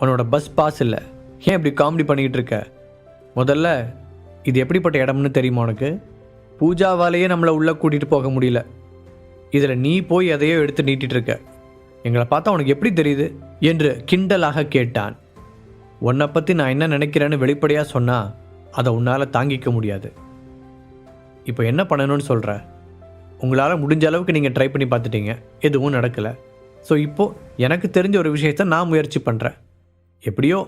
உன்னோட bus pass இல்லை. ஏன் இப்படி காமெடி பண்ணிக்கிட்டு இருக்க? முதல்ல இது எப்படிப்பட்ட இடம்னு தெரியுமா உனக்கு? பூஜாவாலேயே நம்மளை உள்ளே கூட்டிகிட்டு போக முடியல. இதில் நீ போய் எதையோ எடுத்து நீட்டிகிட்டு இருக்க. எங்களை பார்த்தா உனக்கு எப்படி தெரியுது? என்று கிண்டலாக கேட்டான். உன்னை பற்றி நான் என்ன நினைக்கிறேன்னு வெளிப்படையாக சொன்னால் அதை உன்னால் தாங்கிக்க முடியாது. இப்போ என்ன பண்ணணும்னு சொல்கிற உங்களால் முடிஞ்ச அளவுக்கு நீங்கள் ட்ரை பண்ணி பார்த்துட்டீங்க. எதுவும் நடக்கலை. ஸோ இப்போது எனக்கு தெரிஞ்ச ஒரு விஷயத்தை நான் முயற்சி பண்ணுறேன் எப்படியோ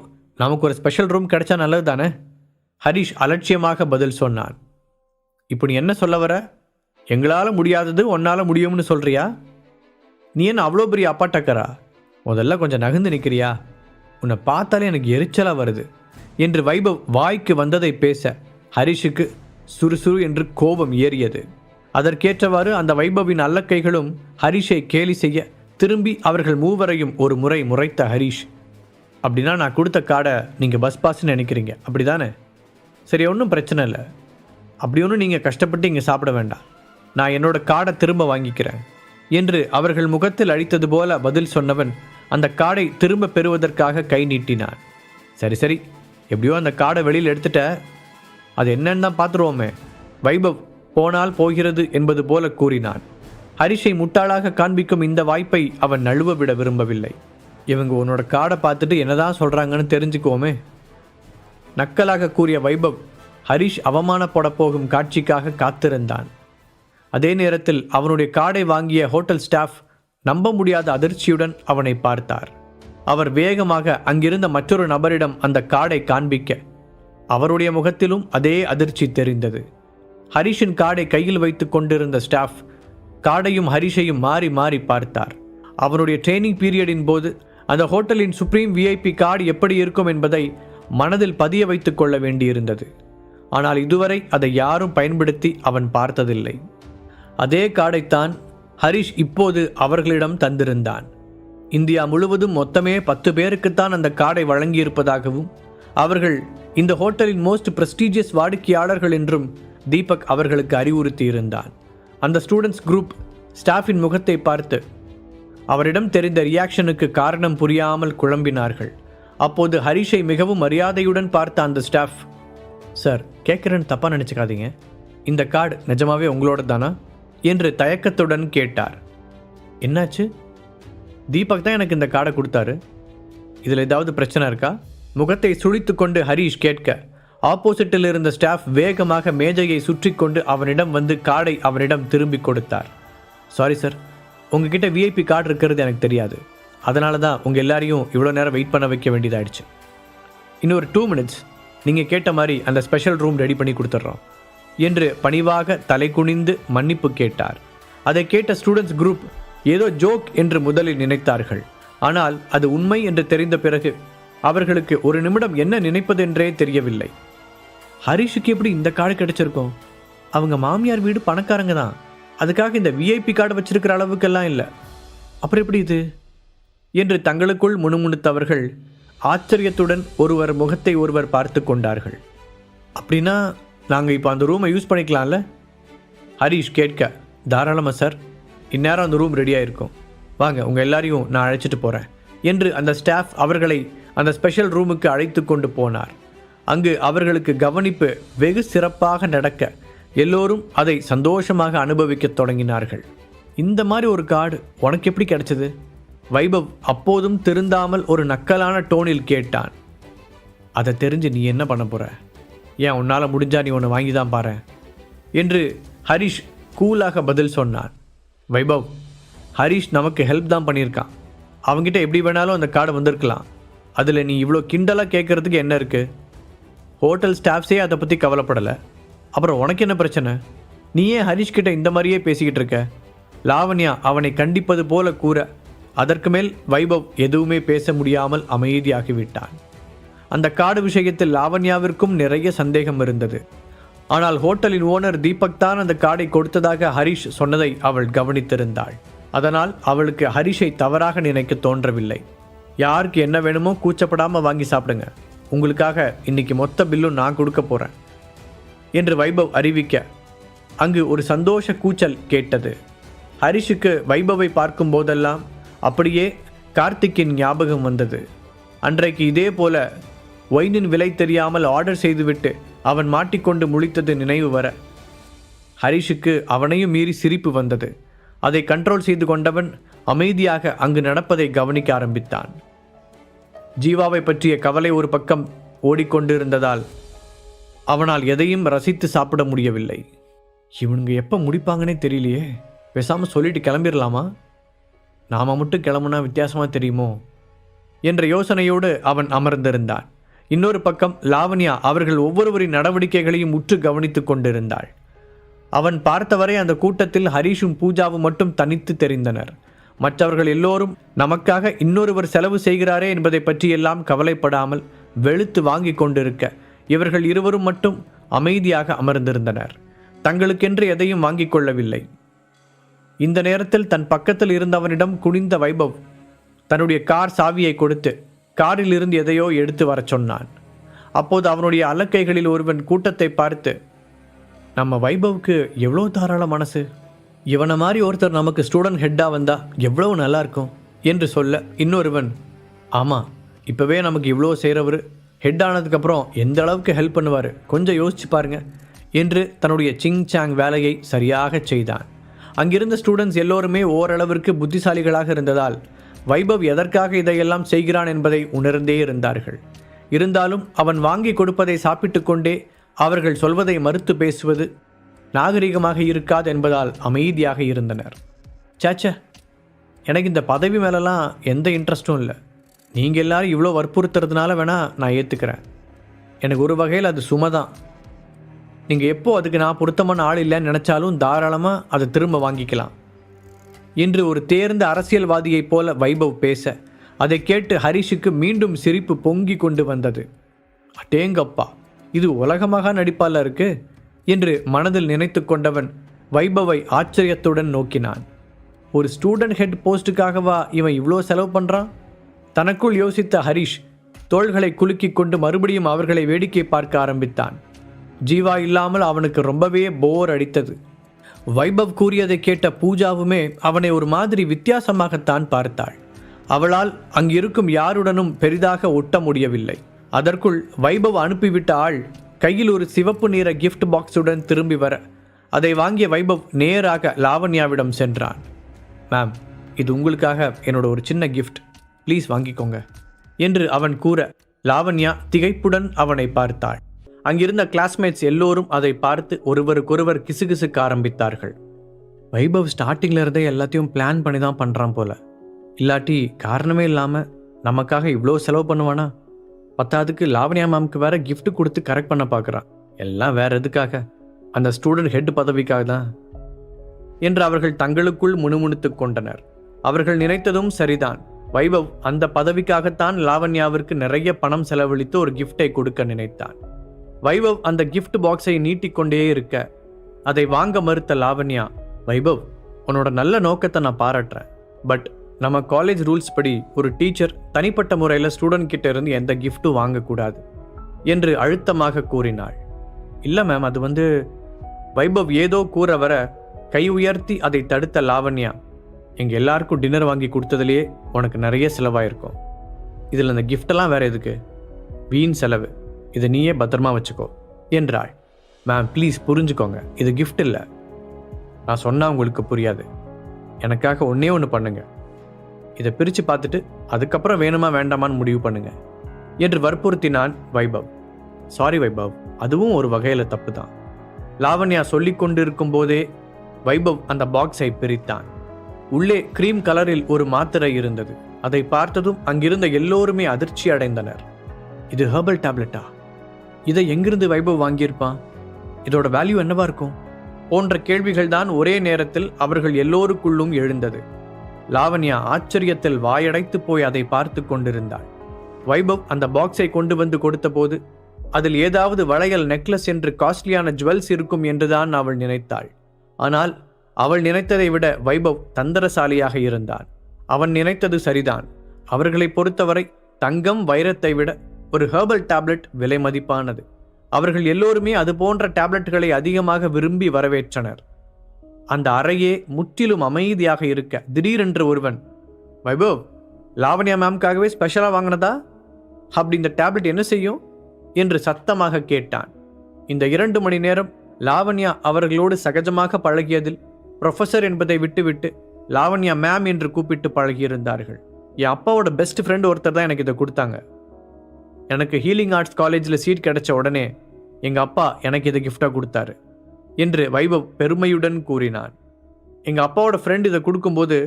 நமக்கு ஒரு ஸ்பெஷல் ரூம் கிடைச்சா நல்லது தானே ஹரிஷ் அலட்சியமாக பதில் சொன்னான். இப்போ நீ என்ன சொல்ல வர? எங்களால் முடியாதது உன்னால் முடியும்னு சொல்கிறியா நீ என்ன அவ்வளோ பெரிய அப்பாட்டக்கரா? முதல்ல கொஞ்சம் நகர்ந்து நிற்கிறியா உன்னை பார்த்தாலே எனக்கு எரிச்சலாக வருது என்று வைபவ் வாய்க்கு வந்ததை பேச ஹரிஷுக்கு சுறுசுறு என்று கோபம் ஏறியது. அதற்கேற்றவாறு அந்த வைபவின் அல்லக்கைகளும் ஹரிஷை கேலி செய்ய திரும்பி அவர்கள் மூவரையும் ஒரு முறை முறைத்த ஹரிஷ் அப்படின்னா நான் கொடுத்த கார்டை நீங்கள் பஸ் பாஸ்ன்னு நினைக்கிறீங்க. அப்படி தானே சரி ஒன்றும் பிரச்சனை இல்லை. அப்படி ஒன்றும் நீங்கள் கஷ்டப்பட்டு இங்கே சாப்பிட வேண்டாம். நான் என்னோட கார்டை திரும்ப வாங்கிக்கிறேன். என்று அவர்கள் முகத்தில் அழித்தது போல பதில் சொன்னவன் அந்த கார்டை திரும்ப பெறுவதற்காக கை நீட்டினான். சரி சரி. எப்படியோ அந்த கார்டை வெளியில் எடுத்துட்ட. அது என்னன்னு தான் பார்த்துருவோமே. வைபவ் போனால் போகிறது என்பது போல கூறினான். ஹரிஷை முட்டாளாக காண்பிக்கும் இந்த வாய்ப்பை அவன் நழுவ விட விரும்பவில்லை. இவங்க உன்னோட கார்டை பார்த்துட்டு என்னதான் சொல்கிறாங்கன்னு தெரிஞ்சுக்குவோமே. நக்கலாக கூறிய வைபவ் ஹரிஷ் அவமானப்பட போகும் காட்சிக்காக காத்திருந்தான். அதே நேரத்தில் அவனுடைய கார்டை வாங்கிய ஹோட்டல் ஸ்டாஃப் நம்ப முடியாத அதிர்ச்சியுடன் அவனை பார்த்தார். அவர் வேகமாக அங்கிருந்த மற்றொரு நபரிடம் அந்த கார்டை காண்பிக்க அவருடைய முகத்திலும் அதே அதிர்ச்சி தெரிந்தது. ஹரிஷின் கார்டை கையில் வைத்து கொண்டிருந்த ஸ்டாஃப் காடையும் ஹரிஷையும் மாறி மாறி பார்த்தார். அவருடைய ட்ரைனிங் பீரியடின் போது அந்த ஹோட்டலின் சுப்ரீம் விஐபி கார்டு எப்படி இருக்கும் என்பதை மனதில் பதிய வைத்து கொள்ள வேண்டியிருந்தது. ஆனால் இதுவரை அதை யாரும் பயன்படுத்தி அவன் பார்த்ததில்லை. அதே கார்டைத்தான் ஹரிஷ் இப்போது அவர்களிடம் தந்திருந்தான். இந்தியா முழுவதும் மொத்தமே பத்து பேருக்குத்தான் அந்த கார்டை வழங்கியிருப்பதாகவும் அவர்கள் இந்த ஹோட்டலின் மோஸ்ட் பிரஸ்டீஜியஸ் வாடிக்கையாளர்கள் என்றும் தீபக் அவர்களுக்கு அறிவுறுத்தியிருந்தான். அந்த ஸ்டூடெண்ட்ஸ் குரூப் ஸ்டாஃபின் முகத்தை பார்த்து அவரிடம் தெரிந்த ரியாக்ஷனுக்கு காரணம் புரியாமல் குழம்பினார்கள். அப்போது ஹரிஷை மிகவும் மரியாதையுடன் பார்த்த அந்த ஸ்டாஃப் சார் கேட்குறேன்னு தப்பாக நினச்சிக்காதீங்க. இந்த கார்டு நிஜமாவே உங்களோட தானா என்று தயக்கத்துடன் கேட்டார். என்னாச்சு? தீபக் தான் எனக்கு இந்த கார்டை கொடுத்தாரு. இதில் ஏதாவது பிரச்சனை இருக்கா? முகத்தை சுழித்துக்கொண்டு ஹரீஷ் கேட்க ஆப்போசிட்டில் இருந்த ஸ்டாஃப் வேகமாக மேஜையை சுற்றி கொண்டு அவனிடம் வந்து கார்டை அவனிடம் திரும்பி கொடுத்தார். சாரி சார் உங்ககிட்ட விஐபி கார்டு இருக்கிறது எனக்கு தெரியாது. அதனால தான் உங்கள் எல்லாரையும் இவ்வளோ நேரம் வெயிட் பண்ண வைக்க வேண்டியதாயிடுச்சு. இன்னொரு டூ மினிட்ஸ் நீங்கள் கேட்ட மாதிரி அந்த ஸ்பெஷல் ரூம் ரெடி பண்ணி கொடுத்துட்றோம். என்று பணிவாக தலை குனிந்து மன்னிப்பு கேட்டார். அதை கேட்ட ஸ்டூடெண்ட்ஸ் குரூப் ஏதோ ஜோக் என்று முதலில் நினைத்தார்கள். ஆனால் அது உண்மை என்று தெரிந்த பிறகு அவர்களுக்கு ஒரு நிமிடம் என்ன நினைப்பதென்றே தெரியவில்லை. ஹரிஷுக்கு எப்படி இந்த கார்டு கிடைச்சிருக்கோம்? அவங்க மாமியார் வீடு பணக்காரங்க தான். அதுக்காக இந்த விஐபி கார்டு வச்சிருக்கிற அளவுக்கெல்லாம் இல்லை. அப்புறம் எப்படி இது? என்று தங்களுக்குள் முணுமுணுத்தவர்கள் ஆச்சரியத்துடன் ஒருவர் முகத்தை ஒருவர் பார்த்து கொண்டார்கள். அப்படின்னா நாங்கள் இப்போ அந்த ரூமை யூஸ் பண்ணிக்கலாம்ல? ஹரிஷ் கேட்க தாராளமாக சார் இந்நேரம் அந்த ரூம் ரெடியாக இருக்கும் வாங்க உங்கள் எல்லாரையும் நான் அழைச்சிட்டு போகிறேன் என்று அந்த ஸ்டாஃப் அவர்களை அந்த ஸ்பெஷல் ரூமுக்கு அழைத்து கொண்டு போனார். அங்கு அவர்களுக்கு கவனிப்பு வெகு சிறப்பாக நடக்க எல்லோரும் அதை சந்தோஷமாக அனுபவிக்க தொடங்கினார்கள். இந்த மாதிரி ஒரு கார்டு உனக்கு எப்படி கிடைச்சது? வைபவ் அப்போதும் திருந்தாமல் ஒரு நக்கலான டோனில் கேட்டான். அதை தெரிஞ்சு நீ என்ன பண்ண போற? ஏன் உன்னால் முடிஞ்சா நீ ஒன்று வாங்கி தான் பாரு என்று ஹரிஷ் கூலாக பதில் சொன்னான். வைபவ் ஹரிஷ் நமக்கு ஹெல்ப் தான் பண்ணியிருக்கான். அவங்ககிட்ட எப்படி வேணாலும் அந்த கார்டு வந்திருக்கலாம். அதில் நீ இவ்வளோ கிண்டலாக கேட்குறதுக்கு என்ன இருக்குது ஹோட்டல் ஸ்டாஃப்ஸே அதை பற்றி கவலைப்படலை. அப்புறம் உனக்கு என்ன பிரச்சனை? நீ ஏன் ஹரிஷ்கிட்ட இந்த மாதிரியே பேசிக்கிட்டு இருக்க. லாவண்யா அவனை கண்டிப்பது போல கூற அதற்கு மேல் வைபவ் எதுவுமே பேச முடியாமல் அமைதியாகிவிட்டான். அந்த காடு விஷயத்தில் லாவண்யாவிற்கும் நிறைய சந்தேகம் இருந்தது. ஆனால் ஹோட்டலின் ஓனர் தீபக் தான் அந்த கார்டை கொடுத்ததாக ஹரிஷ் சொன்னதை அவள் கவனித்திருந்தாள். அதனால் அவளுக்கு ஹரிஷை தவறாக நினைக்க தோன்றவில்லை. யாருக்கு என்ன வேணுமோ கூச்சப்படாமல் வாங்கி சாப்பிடுங்க. உங்களுக்காக இன்னைக்கு மொத்த பில்லும் நான் கொடுக்க போகிறேன் என்று வைபவ் அறிவிக்க அங்கு ஒரு சந்தோஷ கூச்சல் கேட்டது. ஹரிஷுக்கு வைபவை பார்க்கும் போதெல்லாம் அப்படியே கார்த்திக்கின் ஞாபகம் வந்தது. அன்றைக்கு இதே போல ஒயினின் விலை தெரியாமல் ஆர்டர் செய்துவிட்டு அவன் மாட்டிக்கொண்டு முழித்தது நினைவு வர ஹரிஷுக்கு அவனையும் மீறி சிரிப்பு வந்தது. அதை கண்ட்ரோல் செய்து கொண்டவன் அமைதியாக அங்கு நடப்பதை கவனிக்க ஆரம்பித்தான். ஜீவாவை பற்றிய கவலை ஒரு பக்கம் ஓடிக்கொண்டிருந்ததால் அவனால் எதையும் ரசித்து சாப்பிட முடியவில்லை. இவனுங்க எப்போ முடிப்பாங்கன்னே தெரியலையே. பேசாமல் சொல்லிட்டு கிளம்பிடலாமா நாம மட்டும் கிளம்புனா வித்தியாசமாக தெரியுமோ? என்ற யோசனையோடு அவன் அமர்ந்திருந்தான். இன்னொரு பக்கம் லாவண்யா அவர்கள் ஒவ்வொருவரின் நடவடிக்கைகளையும் உற்று கவனித்து கொண்டிருந்தாள். அவன் பார்த்தவரை அந்த கூட்டத்தில் ஹரிஷும் பூஜாவும் மட்டும் தனித்து தெரிந்தனர். மற்றவர்கள் எல்லோரும் நமக்காக இன்னொருவர் செலவு செய்கிறாரே என்பதை பற்றியெல்லாம் கவலைப்படாமல் வெளுத்து வாங்கி கொண்டிருக்க இவர்கள் இருவரும் மட்டும் அமைதியாக அமர்ந்திருந்தனர். தங்களுக்கென்று எதையும் வாங்கிக் கொள்ளவில்லை. இந்த நேரத்தில் தன் பக்கத்தில் இருந்தவனிடம் குனிந்த வைபவ் தன்னுடைய கார் சாவியை கொடுத்து காரில் இருந்து எதையோ எடுத்து வரச் சொன்னான். அப்போது அவனுடைய அலக்கைகளில் ஒருவன் கூட்டத்தை பார்த்து நம்ம வைபவுக்கு எவ்வளோ தாராள மனசு? இவனை மாதிரி ஒருத்தர் நமக்கு ஸ்டூடெண்ட் ஹெட்டாக வந்தால் எவ்வளோ நல்லா இருக்கும்? என்று சொல்ல இன்னொருவன் ஆமாம் இப்போவே நமக்கு இவ்வளோ செய்கிறவர் ஹெட் ஆனதுக்கப்புறம் எந்த அளவுக்கு ஹெல்ப் பண்ணுவார்? கொஞ்சம் யோசிச்சு பாருங்க. என்று தன்னுடைய சிங் சாங் வேலையை சரியாக செய்தான். அங்கிருந்த ஸ்டூடெண்ட்ஸ் எல்லோருமே ஓரளவிற்கு புத்திசாலிகளாக இருந்ததால் வைபவ் எதற்காக இதையெல்லாம் செய்கிறான் என்பதை உணர்ந்தே இருந்தார்கள். இருந்தாலும் அவன் வாங்கி கொடுப்பதை சாப்பிட்டு கொண்டே அவர்கள் சொல்வதை மறுத்து பேசுவது நாகரிகமாக இருக்காது என்பதால் அமைதியாக இருந்தனர். சேச்சே எனக்கு இந்த பதவி மேலெல்லாம் எந்த இன்ட்ரெஸ்ட்டும் இல்லை. நீங்கள் எல்லாரும் இவ்வளோ வற்புறுத்துறதுனால வேணால் நான் ஏற்றுக்கிறேன் எனக்கு ஒரு வகையில் அது சுமை தான் நீங்கள் எப்போ அதுக்கு நான் பொருத்தமான ஆள் இல்லைன்னு நினச்சாலும் தாராளமாக அதை திரும்ப வாங்கிக்கலாம். என்று ஒரு தேர்ந்த அரசியல்வாதியைப் போல வைபவ் பேச அதை கேட்டு ஹரிஷுக்கு மீண்டும் சிரிப்பு பொங்கி கொண்டு வந்தது. அடேங்கப்பா இது உலகமாக நடிப்பால இருக்கு? என்று மனதில் நினைத்து கொண்டவன் வைபவை ஆச்சரியத்துடன் நோக்கினான். ஒரு ஸ்டூடெண்ட் ஹெட் போஸ்ட்டுக்காகவா இவன் இவ்வளோ செலவு பண்ணுறான் தனக்குள் யோசித்த ஹரிஷ் தோள்களை குலுக்கிக் கொண்டு மறுபடியும் அவர்களை வேடிக்கை பார்க்க ஆரம்பித்தான். ஜீவா இல்லாமல் அவனுக்கு ரொம்பவே போர் அடித்தது. வைபவ் கூறியதை கேட்ட பூஜாவுமே அவனை ஒரு மாதிரி வித்தியாசமாகத்தான் பார்த்தாள். அவளால் அங்கிருக்கும் யாருடனும் பெரிதாக ஒட்ட முடியவில்லை. அதற்குள் வைபவ் அனுப்பிவிட்ட ஆள் கையில் ஒரு சிவப்பு நிற கிஃப்ட் பாக்ஸுடன் திரும்பி வர அதை வாங்கிய வைபவ் நேராக லாவண்யாவிடம் சென்றான். மேம் இது உங்களுக்காக என்னோட ஒரு சின்ன கிஃப்ட் ப்ளீஸ் வாங்கிக்கோங்க என்று அவன் கூற லாவண்யா திகைப்புடன் அவனை பார்த்தாள். அங்கிருந்த கிளாஸ்மேட்ஸ் எல்லோரும் அதை பார்த்து ஒருவருக்கொருவர் கிசுகிசுக்க ஆரம்பித்தார்கள். வைபவ் ஸ்டார்டிங்ல இருந்தே எல்லாத்தையும் பிளான் பண்ணி தான் பண்ணுறான் போல. இல்லாட்டி காரணமே இல்லாமல் நமக்காக இவ்வளோ செலவு பண்ணுவானா? பத்தாவதுக்கு லாவண்யா மேம்க்கு வேற கிஃப்ட் கொடுத்து கரெக்ட் பண்ண பார்க்குறான் எல்லாம் வேற எதுக்காக? அந்த ஸ்டூடெண்ட் ஹெட் பதவிக்காக தான். என்று அவர்கள் தங்களுக்குள் முணுமுணுத்துக் கொண்டனர். அவர்கள் நினைத்ததும் சரிதான். வைபவ் அந்த பதவிக்காகத்தான் லாவண்யாவிற்கு நிறைய பணம் செலவழித்து ஒரு கிஃப்டை கொடுக்க நினைத்தான். வைபவ் அந்த கிஃப்ட் பாக்ஸை நீட்டிக்கொண்டே இருக்க அதை வாங்க மறுத்த லாவண்யா வைபவ் உன்னோட நல்ல நோக்கத்தை நான் பாராட்டுறேன். பட் நம்ம காலேஜ் ரூல்ஸ் படி ஒரு டீச்சர் தனிப்பட்ட முறையில் ஸ்டூடெண்ட் கிட்ட இருந்து எந்த கிஃப்ட்டும் வாங்கக்கூடாது என்று அழுத்தமாக கூறினாள். இல்லை மேம் அது வந்து வைபவ் ஏதோ கூற வர கை உயர்த்தி அதை தடுத்த லாவண்யா எங்க எல்லாருக்கும் டின்னர் வாங்கி கொடுத்ததுலேயே உனக்கு நிறைய செலவாயிருக்கும். இதில் அந்த கிஃப்டெல்லாம் வேற எதுக்கு? வீண் செலவு. இதை நீயே பத்திரமா வச்சுக்கோ என்றாள். மேம் ப்ளீஸ் புரிஞ்சுக்கோங்க இது கிஃப்ட் இல்லை. நான் சொன்னால் உங்களுக்கு புரியாது. எனக்காக ஒன்றே ஒன்று பண்ணுங்க. இதை பிரித்து பார்த்துட்டு அதுக்கப்புறம் வேணுமா வேண்டாமான்னு முடிவு பண்ணுங்க என்று வற்புறுத்தினான் வைபவ். சாரி வைபவ் அதுவும் ஒரு வகையில் தப்பு தான் லாவண்யா சொல்லி கொண்டிருக்கும் போதே வைபவ் அந்த பாக்ஸை பிரித்தான். உள்ளே கிரீம் கலரில் ஒரு மாத்திரை இருந்தது. அதை பார்த்ததும் அங்கிருந்த எல்லோருமே அதிர்ச்சி அடைந்தனர். இது ஹெர்பல் டேப்லெட்டா? இதை எங்கிருந்து வைபவ் வாங்கியிருப்பான்? இதோட வேல்யூ என்னவா இருக்கும்? போன்ற கேள்விகள் தான் ஒரே நேரத்தில் அவர்கள் எல்லோருக்குள்ளும் எழுந்தது. லாவண்யா ஆச்சரியத்தில் வாயடைத்து போய் அதை பார்த்து கொண்டிருந்தாள். வைபவ் அந்த பாக்ஸை கொண்டு வந்து கொடுத்தபோது அதில் ஏதாவது வளையல் நெக்லஸ் என்று காஸ்ட்லியான ஜுவல்ஸ் இருக்கும் என்றுதான் அவள் நினைத்தாள். ஆனால் அவள் நினைத்ததை விட வைபவ் தந்திரசாலியாக இருந்தான். அவன் நினைத்தது சரிதான். அவர்களை பொறுத்தவரை தங்கம் வைரத்தை விட ஒரு ஹெர்பல் டேப்லெட் விலை மதிப்பானது. அவர்கள் எல்லோருமே அது போன்ற டேப்லெட்டுகளை அதிகமாக விரும்பி வரவேற்றனர். அந்த அறையே முற்றிலும் அமைதியாக இருக்க திடீரென்று ஒருவன் வைபவ் லாவண்யா மேம்காகவே ஸ்பெஷலாக வாங்கினதா? அப்படி இந்த டேப்லெட் என்ன செய்யும்? என்று சத்தமாக கேட்டான். இந்த இரண்டு மணி நேரம் லாவண்யா அவர்களோடு சகஜமாக பழகியதில் ப்ரொஃபசர் என்பதை விட்டுவிட்டு லாவண்யா மேம் என்று கூப்பிட்டு பழகியிருந்தார்கள். என் அப்பாவோட பெஸ்ட் ஃப்ரெண்ட் ஒருத்தர் தான் எனக்கு இதை கொடுத்தாங்க. எனக்கு ஹீலிங் ஆர்ட்ஸ் காலேஜில் சீட் கிடைச்ச உடனே எங்கள் அப்பா எனக்கு இதை கிஃப்டாக கொடுத்தாரு என்று வைபவ் பெருமையுடன் கூறினான். எங்கள் அப்பாவோட ஃப்ரெண்ட் இதை கொடுக்கும்போது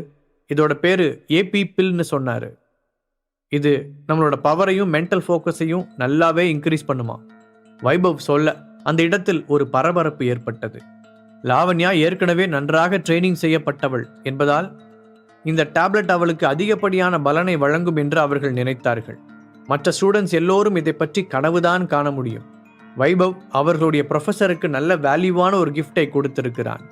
இதோட பேர் ஏபி பில்னு சொன்னார். இது நம்மளோட பவரையும் மென்டல் ஃபோக்கஸையும் நல்லாவே இன்க்ரீஸ் பண்ணுமா? வைபவ் சொல்ல அந்த இடத்தில் ஒரு பரபரப்பு ஏற்பட்டது. லாவண்யா ஏற்கனவே நன்றாக ட்ரைனிங் செய்யப்பட்டவள் என்பதால் இந்த டேப்லெட் அவளுக்கு அதிகப்படியான பலனை வழங்கும் என்று அவர்கள் நினைத்தார்கள். மற்ற ஸ்டூடெண்ட்ஸ் எல்லோரும் இதை பற்றி கனவுதான் காண முடியும். வைபவ் அவர்களுடைய ப்ரொஃபஸருக்கு நல்ல வேல்யூவான ஒரு கிஃப்டை கொடுத்திருக்கிறான்.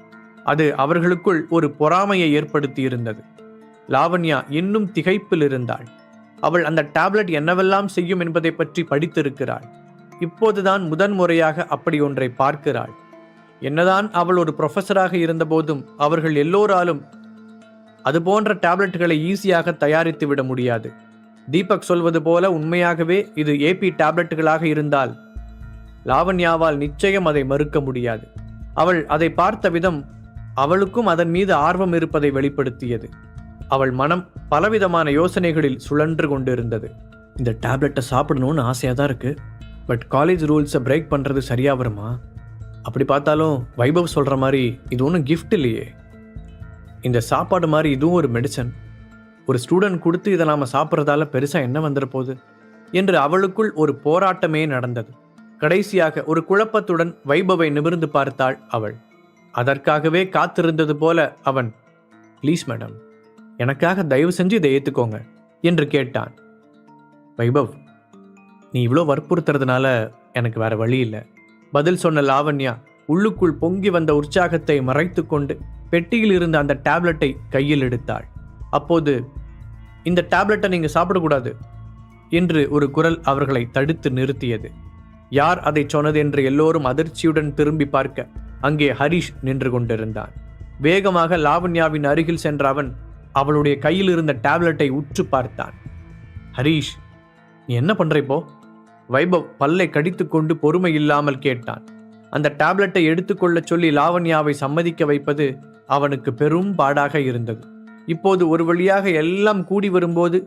அது அவர்களுக்குள் ஒரு பொறாமையை ஏற்படுத்தி இருந்தது லாவண்யா இன்னும் திகைப்பில் இருந்தாள். அவள் அந்த டேப்லெட் என்னவெல்லாம் செய்யும் என்பதை பற்றி படித்திருக்கிறாள். இப்போதுதான் முதன்முறையாக அப்படி ஒன்றை பார்க்கிறாள். என்னதான் அவள் ஒரு ப்ரொஃபஸராக இருந்தபோதும் அவர்கள் எல்லோராலும் அது போன்ற டேப்லெட்டுகளை ஈஸியாக தயாரித்து விட முடியாது. தீபக் சொல்வது போல உண்மையாகவே இது ஏபி டேப்லெட்டுகளாக இருந்தால் லாவண்யாவால் நிச்சயம் அதை மறுக்க முடியாது. அவள் அதை பார்த்த விதம் அவளுக்கும் அதன் மீது ஆர்வம் இருப்பதை வெளிப்படுத்தியது. அவள் மனம் பலவிதமான யோசனைகளில் சுழன்று கொண்டிருந்தது. இந்த டேப்லெட்டை சாப்பிடணும்னு ஆசையாக தான் இருக்குது பட் காலேஜ் ரூல்ஸை பிரேக் பண்ணுறது சரியாக வருமா? அப்படி பார்த்தாலும் வைபவ் சொல்கிற மாதிரி இது ஒன்றும் கிஃப்ட் இல்லையே. இந்த சாப்பாடு மாதிரி இதுவும் ஒரு மெடிசன் ஒரு ஸ்டூடெண்ட் கொடுத்து இதை நாம் சாப்பிட்றதால பெருசாக என்ன வந்துட போகுது? என்று அவளுக்குள் ஒரு போராட்டமே நடந்தது. கடைசியாக ஒரு குழப்பத்துடன் வைபவை நிமிர்ந்து பார்த்தாள் அவள். அதற்காகவே காத்திருந்தது போல அவன் ப்ளீஸ் மேடம் எனக்காக தயவு செஞ்சு இதை ஏற்றுக்கோங்க என்று கேட்டான். வைபவ் நீ இவ்வளோ வற்புறுத்துறதுனால எனக்கு வேற வழி இல்லை. பதில் சொன்ன லாவண்யா உள்ளுக்குள் பொங்கி வந்த உற்சாகத்தை மறைத்து கொண்டு பெட்டியில் இருந்த அந்த டேப்லெட்டை கையில் எடுத்தாள். அப்போது இந்த டேப்லெட்டை நீங்கள் சாப்பிடக்கூடாது என்று ஒரு குரல் அவர்களை தடுத்து நிறுத்தியது. யார் அதை சொன்னது என்று எல்லோரும் அதிர்ச்சியுடன் திரும்பி பார்க்க அங்கே ஹரிஷ் நின்று கொண்டிருந்தான். வேகமாக லாவண்யாவின் அருகில் சென்ற அவன் அவளுடைய கையில் இருந்த டேப்லெட்டை உற்று பார்த்தான். ஹரீஷ் நீ என்ன பண்ணுற இப்போ? வைபவ் பல்லை கடித்துக்கொண்டு பொறுமை இல்லாமல் கேட்டான். அந்த டேப்லெட்டை எடுத்துக்கொள்ளச் சொல்லி லாவண்யாவை சம்மதிக்க வைப்பது அவனுக்கு பெரும் பாடாக இருந்தது. இப்போது ஒரு வழியாக எல்லாம் கூடி வரும்போது